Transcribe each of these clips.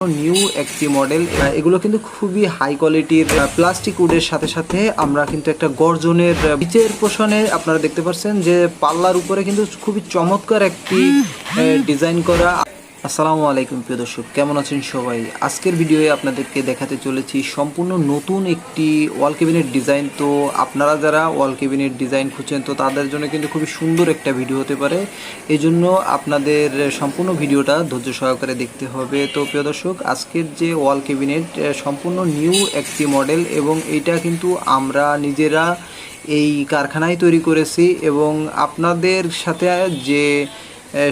New একটি model এগুলো কিন্তু খুবই হাই কোয়ালিটির প্লাস্টিক উডের সাথে সাথে আমরা কিন্তু একটা গর্জনের বিচের পোষণে আপনারা দেখতে পাচ্ছেন যে পাল্লার উপরে কিন্তু খুবই চমৎকার একটি ডিজাইন করা আসসালামু আলাইকুম প্রিয় দর্শক, কেমন আছেন সবাই? আজকের ভিডিওয়ে আপনাদেরকে দেখাতে চলেছি সম্পূর্ণ নতুন একটি ওয়াল কেবিনের ডিজাইন তো আপনারা যারা ওয়াল কেবিনের ডিজাইন খুঁজছেন, তো তাদের জন্য কিন্তু খুবই সুন্দর একটা ভিডিও হতে পারে। এই জন্য আপনাদের সম্পূর্ণ ভিডিওটা ধৈর্য সহকারে দেখতে হবে। তো প্রিয় দর্শক, আজকের যে ওয়াল কেবিনেট সম্পূর্ণ নিউ একটি মডেল এবং এইটা কিন্তু আমরা নিজেরা এই কারখানায় তৈরি করেছি এবং আপনাদের সাথে যে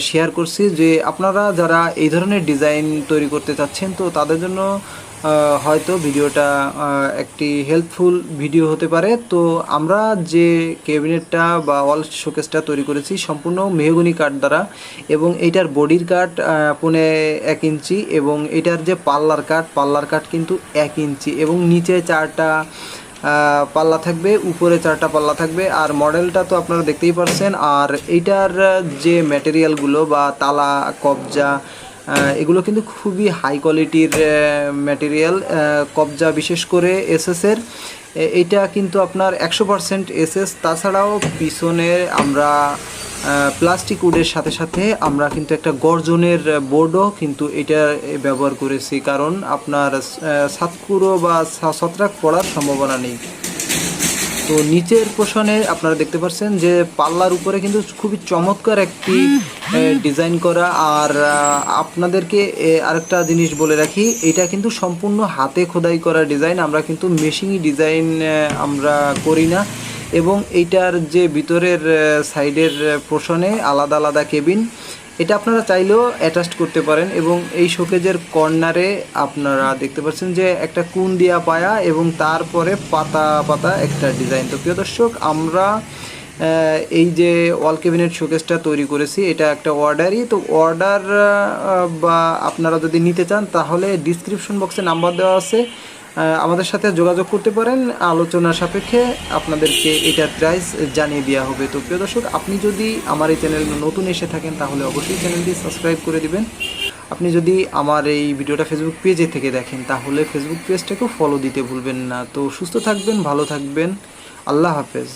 শেয়ার করছি যে আপনারা যারা এই ধরনের ডিজাইন তৈরি করতে চাচ্ছেন, তো তাদের জন্য হয়তো ভিডিওটা একটি হেল্পফুল ভিডিও হতে পারে। তো আমরা যে ক্যাবিনেটটা বা ওয়াল শোকেসটা তৈরি করেছি, সম্পূর্ণ মেহগুনি কাঠ দ্বারা এবং এইটার বডির কাঠ পৌনে এক ইঞ্চি এবং এটার যে পাল্লার কাঠ পাল্লার কাঠ কিন্তু এক ইঞ্চি এবং নিচে চারটা পাল্লা থাকবে, উপরে চারটা পাল্লা থাকবে। আর মডেলটা তো আপনারা দেখতেই পারছেন। আর এইটার যে ম্যাটেরিয়ালগুলো বা তালা, কবজা এগুলো কিন্তু খুবই হাই কোয়ালিটির ম্যাটেরিয়াল কবজা বিশেষ করে এসএসের এইটা কিন্তু আপনার একশো পারসেন্ট এসএস তাছাড়াও পিছনে আমরা প্লাস্টিক উডের সাথে সাথে আমরা কিন্তু একটা গর্জনের বোর্ডও কিন্তু এটা ব্যবহার করেছি। কারণ আপনার সাতকুরো বা ছত্রাক পড়ার সম্ভাবনা নেই। তো নিচের পোষণে আপনারা দেখতে পাচ্ছেন যে পাল্লার উপরে কিন্তু খুবই চমৎকার একটি ডিজাইন করা। আর আপনাদেরকে আরেকটা জিনিস বলে রাখি এটা কিন্তু সম্পূর্ণ হাতে খোদাই করা ডিজাইন আমরা কিন্তু মেশিনই ডিজাইন আমরা করি না। এবং এইটার যে ভিতরের সাইডের পোষণে আলাদা আলাদা কেবিন, এটা আপনারা চাইলেও অ্যাটাচ করতে পারেন এবং এই শোকেজের কর্নারে আপনারা দেখতে পাচ্ছেন যে একটা কুন দিয়া পায়া এবং তারপরে পাতা পাতা একটা ডিজাইন। তো প্রিয় দর্শক, আমরা এই যে ওয়াল ক্যাবিনেট শোকেসটা তৈরি করেছি, এটা একটা অর্ডারই। তো অর্ডার বা আপনারা যদি নিতে চান, তাহলে ডিসক্রিপশন বক্সে নাম্বার দেওয়া আছে। আমাদের সাথে যোগাযোগ করতে পারেন। আলোচনার সাপেক্ষে আপনাদেরকে এটার প্রাইস জানিয়ে দেওয়া হবে। তো প্রিয় দর্শক, আপনি যদি আমার এই চ্যানেল নতুন এসে থাকেন, তাহলে অবশ্যই চ্যানেলটি সাবস্ক্রাইব করে দিবেন। আপনি যদি আমার এই ভিডিওটা ফেসবুক পেজে থেকে দেখেন, তাহলে ফেসবুক পেজটাকেও ফলো দিতে ভুলবেন না। তো সুস্থ থাকবেন, ভালো থাকবেন। আল্লাহ হাফেজ।